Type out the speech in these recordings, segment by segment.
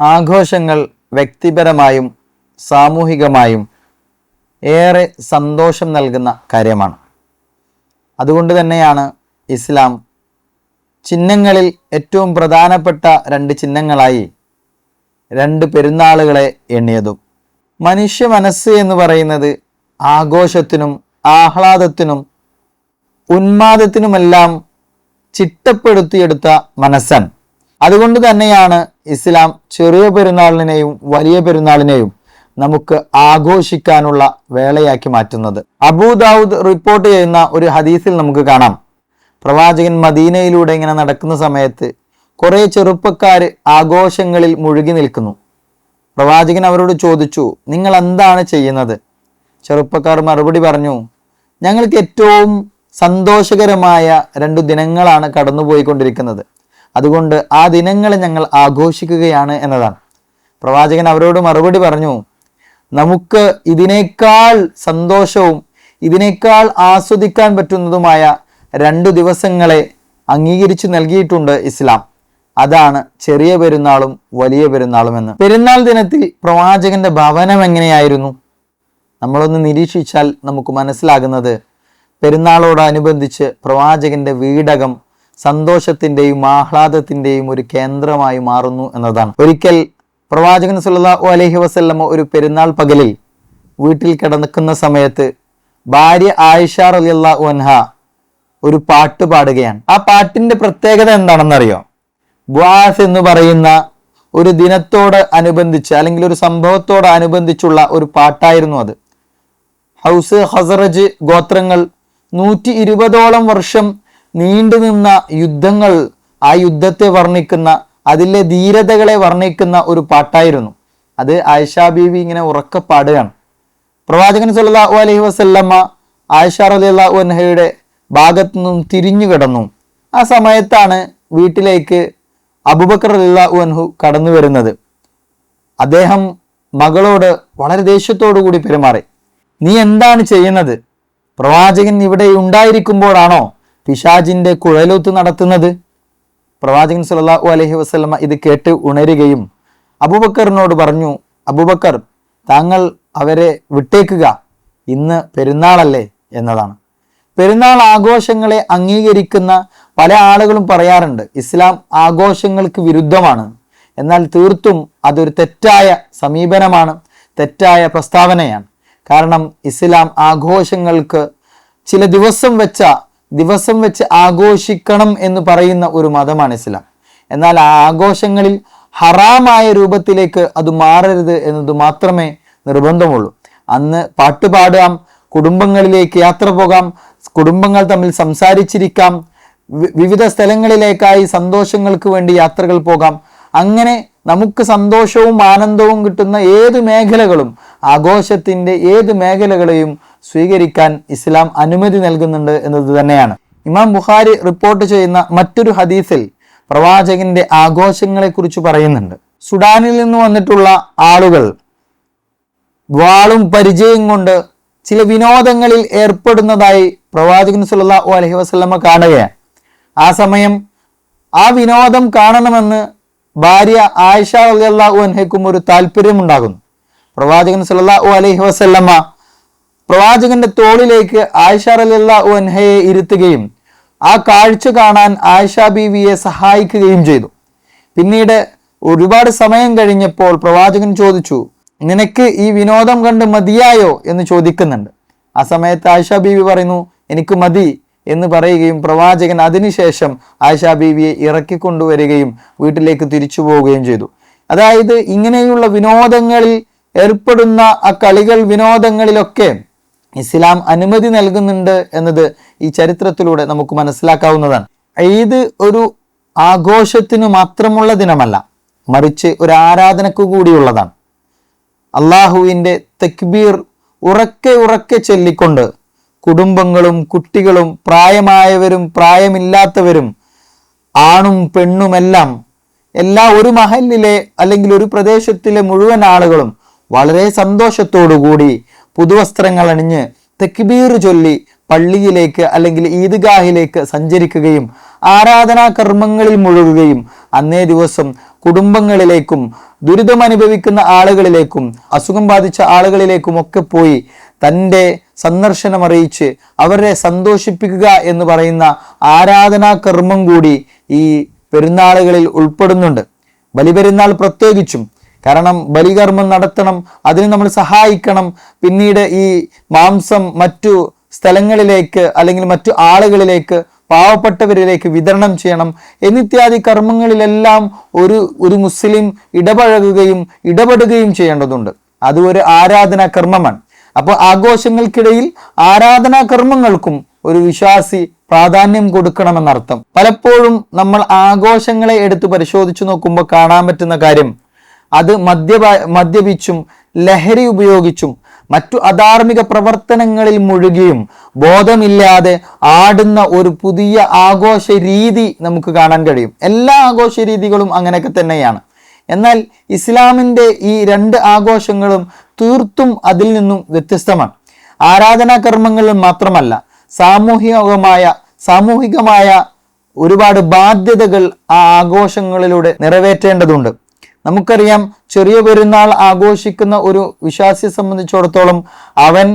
ആഘോഷങ്ങൾ വ്യക്തിപരമായും സാമൂഹികമായും ഏറെ സന്തോഷം നൽകുന്ന കാര്യമാണ്. അതുകൊണ്ട് തന്നെയാണ് ഇസ്ലാം ചിഹ്നങ്ങളിൽ ഏറ്റവും പ്രധാനപ്പെട്ട രണ്ട് ചിഹ്നങ്ങളായി രണ്ട് പെരുന്നാളുകളെ എണ്ണിയതും. മനുഷ്യ മനസ്സ് എന്ന് പറയുന്നത് ആഘോഷത്തിനും ആഹ്ലാദത്തിനും ഉന്മാദത്തിനുമെല്ലാം ചിട്ടപ്പെടുത്തിയെടുത്ത മനസ്സാണ് അതുകൊണ്ട് തന്നെയാണ് ഇസ്ലാം ചെറിയ പെരുന്നാളിനെയും വലിയ പെരുന്നാളിനെയും നമുക്ക് ആഘോഷിക്കാനുള്ള വേളയാക്കി മാറ്റുന്നത്. അബൂദാവൂദ് റിപ്പോർട്ട് ചെയ്യുന്ന ഒരു ഹദീസിൽ നമുക്ക് കാണാം. പ്രവാചകൻ മദീനയിലൂടെ ഇങ്ങനെ നടക്കുന്ന സമയത്ത് കുറേ ചെറുപ്പക്കാർ ആഘോഷങ്ങളിൽ മുഴുകി നിൽക്കുന്നു. പ്രവാചകൻ അവരോട് ചോദിച്ചു നിങ്ങൾ എന്താണ് ചെയ്യുന്നത്? ചെറുപ്പക്കാർ മറുപടി പറഞ്ഞു ഞങ്ങൾക്ക് ഏറ്റവും സന്തോഷകരമായ രണ്ടു ദിനങ്ങളാണ് കടന്നുപോയിക്കൊണ്ടിരിക്കുന്നത്. അതുകൊണ്ട് ആ ദിനങ്ങളെ ഞങ്ങൾ ആഘോഷിക്കുകയാണ് എന്നതാണ്. പ്രവാചകൻ അവരോട് മറുപടി പറഞ്ഞു നമുക്ക് ഇതിനേക്കാൾ സന്തോഷവും ഇതിനേക്കാൾ ആസ്വദിക്കാൻ പറ്റുന്നതുമായ രണ്ടു ദിവസങ്ങളെ അംഗീകരിച്ചു നൽകിയിട്ടുണ്ട് ഇസ്ലാം. അതാണ് ചെറിയ പെരുന്നാളും വലിയ പെരുന്നാളും എന്ന്. പെരുന്നാൾ ദിനത്തിൽ പ്രവാചകന്റെ ഭവനം എങ്ങനെയായിരുന്നു? നമ്മളൊന്ന് നിരീക്ഷിച്ചാൽ നമുക്ക് മനസ്സിലാകുന്നത് പെരുന്നാളോടനുബന്ധിച്ച് പ്രവാചകന്റെ വീടകം സന്തോഷത്തിന്റെയും ആഹ്ലാദത്തിന്റെയും ഒരു കേന്ദ്രമായി മാറുന്നു എന്നതാണ്. ഒരിക്കൽ പ്രവാചകൻ സുല്ലാഹു അലഹി വസല്ലമ ഒരു പെരുന്നാൾ പകലിൽ വീട്ടിൽ കിടക്കുന്ന സമയത്ത് ഭാര്യ ആയിഷ റളിയല്ലാഹു അൻഹ ഒരു പാട്ട് പാടുകയാണ്. ആ പാട്ടിന്റെ പ്രത്യേകത എന്താണെന്നറിയോ? ബ്വാസ് എന്ന് പറയുന്ന ഒരു ദിനത്തോട് അനുബന്ധിച്ച് അല്ലെങ്കിൽ ഒരു സംഭവത്തോട് അനുബന്ധിച്ചുള്ള ഒരു പാട്ടായിരുന്നു അത്. ഹൗസ് ഹസറജ് ഗോത്രങ്ങൾ നൂറ്റി ഇരുപതോളം വർഷം നീണ്ടുനിന്ന യുദ്ധങ്ങൾ ആ യുദ്ധത്തെ വർണിക്കുന്ന അതിലെ ധീരതകളെ വർണിക്കുന്ന ഒരു പാട്ടായിരുന്നു. അത് ആയിഷ ബീവി ഇങ്ങനെ ഉറക്കെ പാടുകയാണ്. പ്രവാചകൻ സല്ലല്ലാഹു അലഹി വസല്ലമ്മ ആയിഷ റളിയല്ലാഹു അൻഹയുടെ ഭാഗത്തു നിന്നും തിരിഞ്ഞു കിടന്നു. ആ സമയത്താണ് വീട്ടിലേക്ക് അബുബക്കർ റളിയല്ലാഹു അൻഹു കടന്നു വരുന്നത്. അദ്ദേഹം മകളോട് വളരെ ദേഷ്യത്തോടു കൂടി പെരുമാറി. നീ എന്താണ് ചെയ്യുന്നത്? പ്രവാചകൻ ഇവിടെ ഉണ്ടായിരിക്കുമ്പോഴാണോ പിശാജിന്റെ കുഴലൂത്ത് നടത്തുന്നത്? പ്രവാചകൻ സല്ലല്ലാഹു അലഹി വസ്ലമ ഇത് കേട്ട് ഉണരുകയും അബൂബക്കറിനോട് പറഞ്ഞു അബൂബക്കർ താങ്കൾ അവരെ വിട്ടേക്കുക. ഇന്ന് പെരുന്നാളല്ലേ? എന്നതാണ്. പെരുന്നാൾ ആഘോഷങ്ങളെ അംഗീകരിക്കുന്ന പല ആളുകളും പറയാറുണ്ട് ഇസ്ലാം ആഘോഷങ്ങൾക്ക് വിരുദ്ധമാണ്. എന്നാൽ തീർത്തും അതൊരു തെറ്റായ സമീപനമാണ് തെറ്റായ പ്രസ്താവനയാണ്. കാരണം ഇസ്ലാം ആഘോഷങ്ങൾക്ക് ചില ദിവസം വെച്ച ദിവസം വെച്ച് ആഘോഷിക്കണം എന്ന് പറയുന്ന ഒരു മതമാണ് ഇസ്ലാം. എന്നാൽ ആ ആഘോഷങ്ങളിൽ ഹറാമായ രൂപത്തിലേക്ക് അത് മാറരുത് എന്നത് മാത്രമേ നിർബന്ധമുള്ളൂ. അന്ന് പാട്ട് പാടാം കുടുംബങ്ങളിലേക്ക് യാത്ര പോകാം കുടുംബങ്ങൾ തമ്മിൽ സംസാരിച്ചിരിക്കാം വിവിധ സ്ഥലങ്ങളിലേക്കായി സന്തോഷങ്ങൾക്ക് വേണ്ടി യാത്രകൾ പോകാം. അങ്ങനെ നമുക്ക് സന്തോഷവും ആനന്ദവും കിട്ടുന്ന ഏത് മേഖലകളും ആഘോഷത്തിന്റെ ഏത് മേഖലകളെയും സ്വീകരിക്കാൻ ഇസ്ലാം അനുമതി നൽകുന്നുണ്ട് എന്നത് തന്നെയാണ്. ഇമാം ബുഖാരി റിപ്പോർട്ട് ചെയ്യുന്ന മറ്റൊരു ഹദീസിൽ പ്രവാചകന്റെ ആഘോഷങ്ങളെ കുറിച്ച് പറയുന്നുണ്ട്. സുഡാനിൽ നിന്ന് വന്നിട്ടുള്ള ആളുകൾ വാളും പരിചയം കൊണ്ട് ചില വിനോദങ്ങളിൽ ഏർപ്പെടുന്നതായി പ്രവാചകൻ സല്ലല്ലാഹു അലഹി വസല്ലമ കാണുകയാണ്. ആ സമയം ആ വിനോദം കാണണമെന്ന് ഭാര്യ ആയിഷ അള്ളാഹു അൻഹയ്ക്കും ഒരു താല്പര്യമുണ്ടാകുന്നു പ്രവാചകൻ സുല്ലാഹു അലഹി വസല്ലമ പ്രവാചകന്റെ തോളിലേക്ക് ആയിഷ അൻഹയെ ഇരുത്തുകയും ആ കാഴ്ച കാണാൻ ആയിഷ ബീവിയെ സഹായിക്കുകയും ചെയ്തു. പിന്നീട് ഒരുപാട് സമയം കഴിഞ്ഞപ്പോൾ പ്രവാചകൻ ചോദിച്ചു നിനക്ക് ഈ വിനോദം കണ്ട് മതിയായോ? എന്ന് ചോദിക്കുന്നുണ്ട്. ആ സമയത്ത് ആയിഷ ബീവി പറയുന്നു എനിക്ക് മതി എന്ന് പറയുകയും പ്രവാചകൻ അതിനുശേഷം ആയിഷ ബീവിയെ ഇറക്കിക്കൊണ്ടുവരികയും വീട്ടിലേക്ക് തിരിച്ചു പോവുകയും ചെയ്തു. അതായത് ഇങ്ങനെയുള്ള വിനോദങ്ങളിൽ ഏർപ്പെടുന്ന ആ കളികൾ വിനോദങ്ങളിലൊക്കെ ഇസ്ലാം അനുമതി നൽകുന്നുണ്ട് എന്നത് ഈ ചരിത്രത്തിലൂടെ നമുക്ക് മനസ്സിലാക്കാവുന്നതാണ്. ഈദ് ഒരു ആഘോഷത്തിന് മാത്രമുള്ള ദിനമല്ല മറിച്ച് ഒരു ആരാധനക്ക് കൂടിയുള്ളതാണ്. അള്ളാഹുവിന്റെ തെക്ബീർ ഉറക്കെ ഉറക്കെ ചൊല്ലിക്കൊണ്ട് കുടുംബങ്ങളും കുട്ടികളും പ്രായമായവരും പ്രായമില്ലാത്തവരും ആണും പെണ്ണുമെല്ലാം എല്ലാ ഒരു മഹലിലെ അല്ലെങ്കിൽ ഒരു പ്രദേശത്തിലെ മുഴുവൻ ആളുകളും വളരെ സന്തോഷത്തോടുകൂടി പുതുവസ്ത്രങ്ങൾ അണിഞ്ഞ് തെക്ബീർ ചൊല്ലി പള്ളിയിലേക്ക് അല്ലെങ്കിൽ ഈദ്ഗാഹിലേക്ക് സഞ്ചരിക്കുകയും ആരാധനാ കർമ്മങ്ങളിൽ മുഴുകുകയും അന്നേ ദിവസം കുടുംബങ്ങളിലേക്കും ദുരിതം അനുഭവിക്കുന്ന ആളുകളിലേക്കും അസുഖം ബാധിച്ച ആളുകളിലേക്കും ഒക്കെ പോയി തന്റെ സന്ദർശനം അറിയിച്ച് അവരെ സന്തോഷിപ്പിക്കുക എന്ന് പറയുന്ന ആരാധനാ കർമ്മം കൂടി ഈ പെരുന്നാളുകളിൽ ഉൾപ്പെടുന്നുണ്ട്. ബലിപെരുന്നാൾ പ്രത്യേകിച്ചും കാരണം ബലികർമ്മം നടത്തണം അതിന് നമ്മൾ സഹായിക്കണം. പിന്നീട് ഈ മാംസം മറ്റു സ്ഥലങ്ങളിലേക്ക് അല്ലെങ്കിൽ മറ്റു ആളുകളിലേക്ക് പാവപ്പെട്ടവരിലേക്ക് വിതരണം ചെയ്യണം എന്നിത്യാദി കർമ്മങ്ങളിലെല്ലാം ഒരു ഒരു മുസ്ലിം ഇടപഴകുകയും ഇടപെടുകയും ചെയ്യേണ്ടതുണ്ട്. അത് ഒരു ആരാധനാ കർമ്മമാണ്. അപ്പോൾ ആഘോഷങ്ങൾക്കിടയിൽ ആരാധനാ കർമ്മങ്ങൾക്കും ഒരു വിശ്വാസി പ്രാധാന്യം കൊടുക്കണമെന്നർത്ഥം. പലപ്പോഴും നമ്മൾ ആഘോഷങ്ങളെ എടുത്ത് പരിശോധിച്ചു നോക്കുമ്പോൾ കാണാൻ പറ്റുന്ന കാര്യം അത് മദ്യപ മദ്യപിച്ചും ലഹരി ഉപയോഗിച്ചും മറ്റു അധാർമിക പ്രവർത്തനങ്ങളിൽ മുഴുകിയും ബോധമില്ലാതെ ആടുന്ന ഒരു പുതിയ ആഘോഷ രീതി നമുക്ക് കാണാൻ കഴിയും. എല്ലാ ആഘോഷ രീതികളും അങ്ങനെയൊക്കെ തന്നെയാണ്. എന്നാൽ ഇസ്ലാമിന്റെ ഈ രണ്ട് ആഘോഷങ്ങളും തീർത്തും അതിൽ നിന്നും വ്യത്യസ്തമാണ്. ആരാധനാ കർമ്മങ്ങളിൽ മാത്രമല്ല സാമൂഹികമായ സാമൂഹികമായ ഒരുപാട് ബാധ്യതകൾ ആ ആഘോഷങ്ങളിലൂടെ നിറവേറ്റേണ്ടതുണ്ട്. നമുക്കറിയാം ചെറിയ പെരുന്നാൾ ആഘോഷിക്കുന്ന ഒരു വിശ്വാസിയെ സംബന്ധിച്ചിടത്തോളം അവൻ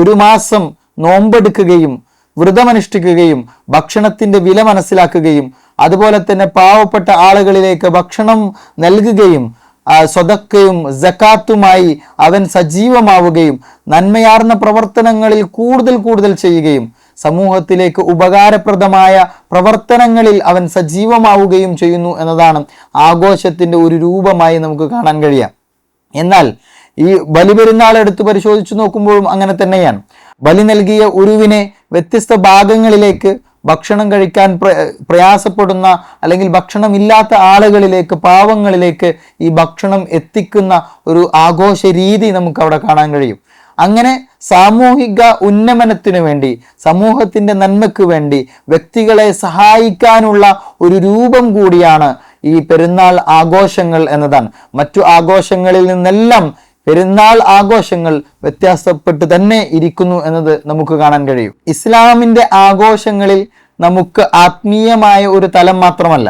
ഒരു മാസം നോമ്പെടുക്കുകയും വ്രതമനുഷ്ഠിക്കുകയും ഭക്ഷണത്തിന്റെ വില മനസ്സിലാക്കുകയും അതുപോലെ തന്നെ പാവപ്പെട്ട ആളുകളിലേക്ക് ഭക്ഷണം നൽകുകയും സ്വതക്കയും ജക്കാത്തുമായി അവൻ സജീവമാവുകയും നന്മയാർന്ന പ്രവർത്തനങ്ങളിൽ കൂടുതൽ കൂടുതൽ ചെയ്യുകയും സമൂഹത്തിലേക്ക് ഉപകാരപ്രദമായ പ്രവർത്തനങ്ങളിൽ അവൻ സജീവമാവുകയും ചെയ്യുന്നു എന്നതാണ് ആഘോഷത്തിന്റെ ഒരു രൂപമായി നമുക്ക് കാണാൻ കഴിയാം. എന്നാൽ ഈ ബലിപെരുന്നാൾ എടുത്ത് പരിശോധിച്ചു നോക്കുമ്പോഴും അങ്ങനെ തന്നെയാണ്. ബലി നൽകിയ ഉരുവിനെ വ്യത്യസ്ത ഭാഗങ്ങളിലേക്ക് ഭക്ഷണം കഴിക്കാൻ പ്ര പ്രയാസപ്പെടുന്ന അല്ലെങ്കിൽ ഭക്ഷണമില്ലാത്ത ആളുകളിലേക്ക് പാവങ്ങളിലേക്ക് ഈ ഭക്ഷണം എത്തിക്കുന്ന ഒരു ആഘോഷ രീതി നമുക്ക് അവിടെ കാണാൻ കഴിയും. അങ്ങനെ സാമൂഹിക ഉന്നമനത്തിനു വേണ്ടി സമൂഹത്തിന്റെ നന്മയ്ക്ക് വേണ്ടി വ്യക്തികളെ സഹായിക്കാനുള്ള ഒരു രൂപം കൂടിയാണ് ഈ പെരുന്നാൾ ആഘോഷങ്ങൾ എന്നതാണ്. മറ്റു ആഘോഷങ്ങളിൽ നിന്നെല്ലാം പെരുന്നാൾ ആഘോഷങ്ങൾ വ്യത്യാസപ്പെട്ട് തന്നെ ഇരിക്കുന്നു എന്നത് നമുക്ക് കാണാൻ കഴിയും. ഇസ്ലാമിന്റെ ആഘോഷങ്ങളിൽ നമുക്ക് ആത്മീയമായ ഒരു തലം മാത്രമല്ല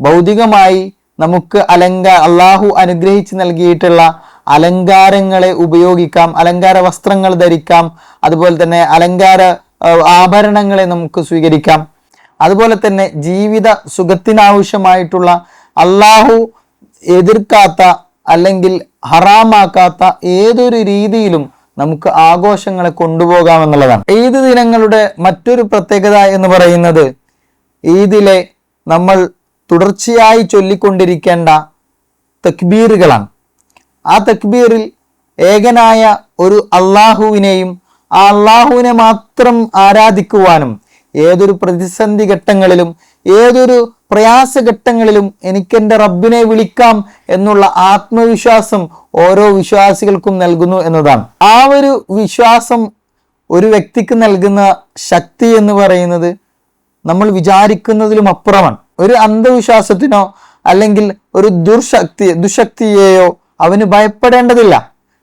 ഭൗതികമായി നമുക്ക് അലങ്ക അള്ളാഹു അനുഗ്രഹിച്ച് നൽകിയിട്ടുള്ള അലങ്കാരങ്ങളെ ഉപയോഗിക്കാം അലങ്കാര വസ്ത്രങ്ങൾ ധരിക്കാം അതുപോലെ തന്നെ അലങ്കാര ആഭരണങ്ങളെ നമുക്ക് സ്വീകരിക്കാം. അതുപോലെ തന്നെ ജീവിത സുഖത്തിനാവശ്യമായിട്ടുള്ള അള്ളാഹു എതിർക്കാത്ത അല്ലെങ്കിൽ ഹറാമാക്കാത്ത ഏതൊരു രീതിയിലും നമുക്ക് ആഘോഷങ്ങളെ കൊണ്ടുപോകാം എന്നുള്ളതാണ്. ഈദ് ദിനങ്ങളുടെ മറ്റൊരു പ്രത്യേകത എന്ന് പറയുന്നത് ഈദിലെ നമ്മൾ തുടർച്ചയായി ചൊല്ലിക്കൊണ്ടിരിക്കേണ്ട തക്ബീറുകളാണ്. ആ തക്ബീറിൽ ഏകനായ ഒരു അള്ളാഹുവിനെയും ആ അള്ളാഹുവിനെ മാത്രം ആരാധിക്കുവാനും ഏതൊരു പ്രതിസന്ധി ഘട്ടങ്ങളിലും ഏതൊരു പ്രയാസഘട്ടങ്ങളിലും എനിക്കെന്റെ റബ്ബിനെ വിളിക്കാം എന്നുള്ള ആത്മവിശ്വാസം ഓരോ വിശ്വാസികൾക്കും നൽകുന്നു എന്നതാണ്. ആ ഒരു വിശ്വാസം ഒരു വ്യക്തിക്ക് നൽകുന്ന ശക്തി എന്ന് പറയുന്നത് നമ്മൾ വിചാരിക്കുന്നതിലും അപ്പുറമാണ്. ഒരു അന്ധവിശ്വാസത്തിനോ അല്ലെങ്കിൽ ഒരു ദുർശക്തി ദുശക്തിയെയോ അവന് ഭയപ്പെടേണ്ടതില്ല.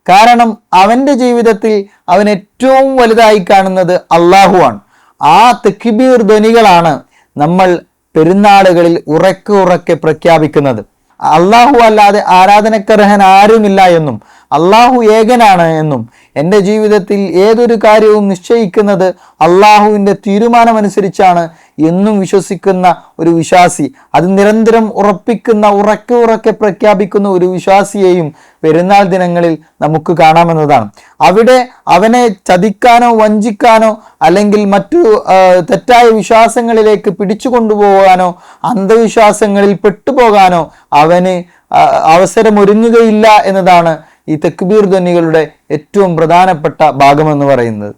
കാരണം അവന്റെ ജീവിതത്തിൽ അവൻ ഏറ്റവും വലുതായി കാണുന്നത് അള്ളാഹുവാണ്. ആ തെക്കിബീർ ധ്വനികളാണ് നമ്മൾ പെരുന്നാളുകളിൽ ഉറക്കെ ഉറക്കെ പ്രഖ്യാപിക്കുന്നത്. അള്ളാഹു അല്ലാതെ ആരാധനക്കർഹൻ ആരുമില്ല എന്നും അള്ളാഹു ഏകനാണ് എന്നും എന്റെ ജീവിതത്തിൽ ഏതൊരു കാര്യവും നിശ്ചയിക്കുന്നത് അള്ളാഹുവിന്റെ തീരുമാനമനുസരിച്ചാണ് എന്നും വിശ്വസിക്കുന്ന ഒരു വിശ്വാസി. അത് നിരന്തരം ഉറപ്പിക്കുന്ന ഉറക്കെ ഉറക്കെ പ്രഖ്യാപിക്കുന്ന ഒരു വിശ്വാസിയെയും പെരുന്നാൾ ദിനങ്ങളിൽ നമുക്ക് കാണാമെന്നതാണ്. അവിടെ അവനെ ചതിക്കാനോ വഞ്ചിക്കാനോ അല്ലെങ്കിൽ മറ്റു തെറ്റായ വിശ്വാസങ്ങളിലേക്ക് പിടിച്ചു കൊണ്ടുപോകാനോ അന്ധവിശ്വാസങ്ങളിൽ പെട്ടുപോകാനോ അവന് അവസരമൊരുങ്ങുകയില്ല എന്നതാണ് ഈ തെക്കുബീർ ധ്വനികളുടെ ഏറ്റവും പ്രധാനപ്പെട്ട ഭാഗമെന്ന് പറയുന്നത്.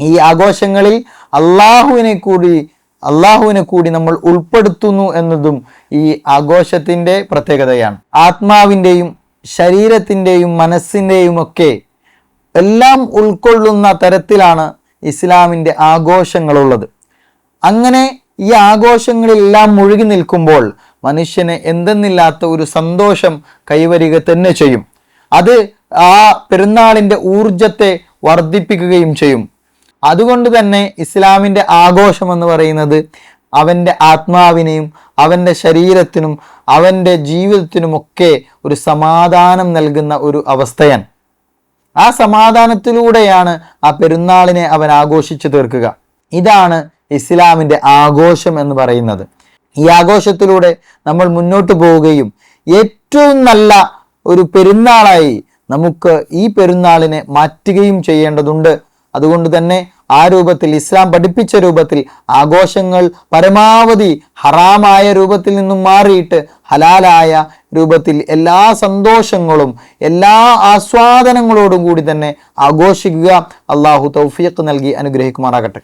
ഈ ആഘോഷങ്ങളിൽ അള്ളാഹുവിനെ കൂടി അള്ളാഹുവിനെ കൂടി നമ്മൾ ഉൾപ്പെടുത്തുന്നു എന്നതും ഈ ആഘോഷത്തിന്റെ പ്രത്യേകതയാണ്. ആത്മാവിന്റെയും ശരീരത്തിന്റെയും മനസ്സിന്റെയും ഒക്കെ എല്ലാം ഉൾക്കൊള്ളുന്ന തരത്തിലാണ് ഇസ്ലാമിന്റെ ആഘോഷങ്ങളുള്ളത്. അങ്ങനെ ഈ ആഘോഷങ്ങളിലെല്ലാം മുഴുകി നിൽക്കുമ്പോൾ മനുഷ്യന് എന്തെന്നില്ലാത്ത ഒരു സന്തോഷം കൈവരിക തന്നെ ചെയ്യും. അത് ആ പെരുന്നാളിന്റെ ഊർജത്തെ വർദ്ധിപ്പിക്കുകയും ചെയ്യും. അതുകൊണ്ട് തന്നെ ഇസ്ലാമിന്റെ ആഘോഷം എന്ന് പറയുന്നത് അവന്റെ ആത്മാവിനെയും അവന്റെ ശരീരത്തിനും അവന്റെ ജീവിതത്തിനുമൊക്കെ ഒരു സമാധാനം നൽകുന്ന ഒരു അവസ്ഥയാണ്. ആ സമാധാനത്തിലൂടെയാണ് ആ പെരുന്നാളിനെ അവൻ ആഘോഷിച്ചു തീർക്കുക. ഇതാണ് ഇസ്ലാമിന്റെ ആഘോഷം എന്ന് പറയുന്നത്. ഈ ആഘോഷത്തിലൂടെ നമ്മൾ മുന്നോട്ട് പോവുകയും ഏറ്റവും നല്ല ഒരു പെരുന്നാളായി നമുക്ക് ഈ പെരുന്നാളിനെ മാറ്റുകയും ചെയ്യേണ്ടതുണ്ട്. അതുകൊണ്ട് തന്നെ ആ രൂപത്തിൽ ഇസ്ലാം പഠിപ്പിച്ച രൂപത്തിൽ ആഘോഷങ്ങൾ പരമാവധി ഹറാമായ രൂപത്തിൽ നിന്നും മാറിയിട്ട് ഹലാലായ രൂപത്തിൽ എല്ലാ സന്തോഷങ്ങളും എല്ലാ ആസ്വാദനങ്ങളോടും കൂടി തന്നെ ആഘോഷിക്കുക. അള്ളാഹു തൗഫീഖ് നൽകി അനുഗ്രഹിക്കുമാറാകട്ടെ.